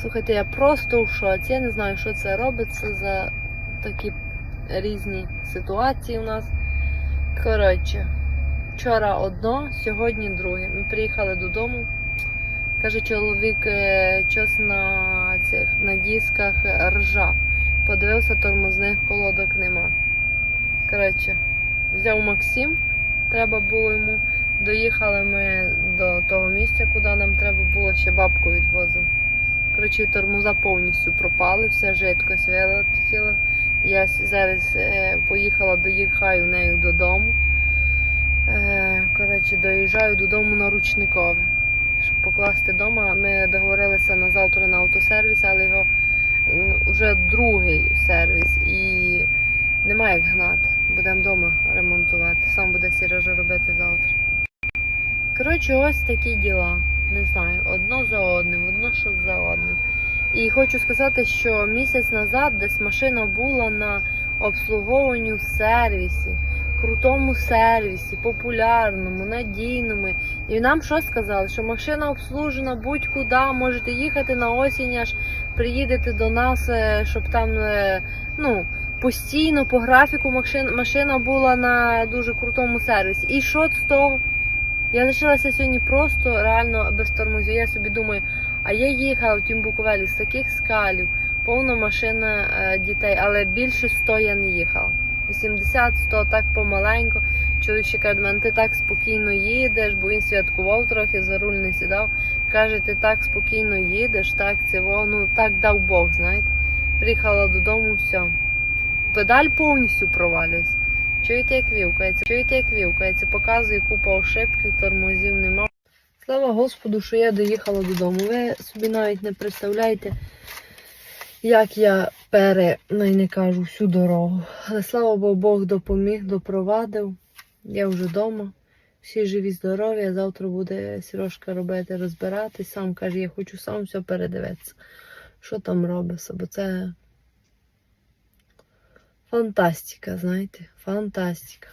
Слухайте, я просто в шоці. Я не знаю, що це робиться за такі різні ситуації у нас. Коротше, вчора одно, сьогодні друге. Ми приїхали додому. Каже чоловік, е, щось на цих на дисках ржа. Подивився, тормозних колодок нема. Коротше, взяв Максим, треба було йому. Доїхали ми до того місця, куди нам треба було, ще бабку відвозив. Коротше, тормоза повністю пропали, вся жидкость вилетіла. Я зараз е, поїхала, доїхаю нею додому. Е, коротше, доїжджаю додому на ручникове, щоб покласти вдома. Ми договорилися на завтра на автосервіс, але його вже другий сервіс і немає як гнати. Будемо вдома ремонтувати. Сам буде Сережа робити завтра. Коротше, ось такі діла. Не знаю, одно за одним, одно що за. І хочу сказати, що місяць назад десь машина була на обслуговуванні в сервісі, крутому сервісі, популярному, надійному. І нам що сказали? Що машина обслужена будь-куди, можете їхати на осінь, аж приїдете до нас, е, щоб там е, ну, постійно по графіку машина, машина була на дуже крутому сервісі. І що з того? Я лишилася сьогодні просто реально без тормозів. Я собі думаю, а я їхала в тім Буковелі з таких скалів, повна машина е, дітей, але більше 100 я не їхала. 80-100 так помаленько. Чоловік ще каже, мене ти так спокійно їдеш, бо він святкував трохи, за руль не сідав. Каже, ти так спокійно їдеш, так це во, ну так дав Бог, знаєте. Приїхала додому, все. Педаль повністю провалюється. Чуєте, як вівкається? Чуєте, як вівкається? Показує купа ошибків, тормозів нема. Слава Господу, що я доїхала додому. Ви собі навіть не представляєте, як я пере, най не кажу, всю дорогу. Але слава Богу, Бог допоміг, допровадив. Я вже вдома. Всі живі, здорові. Завтра буде Сережка робити, розбирати. Сам каже, я хочу сам все передивитися. Що там робиться, бо це фантастика, знаєте, фантастика.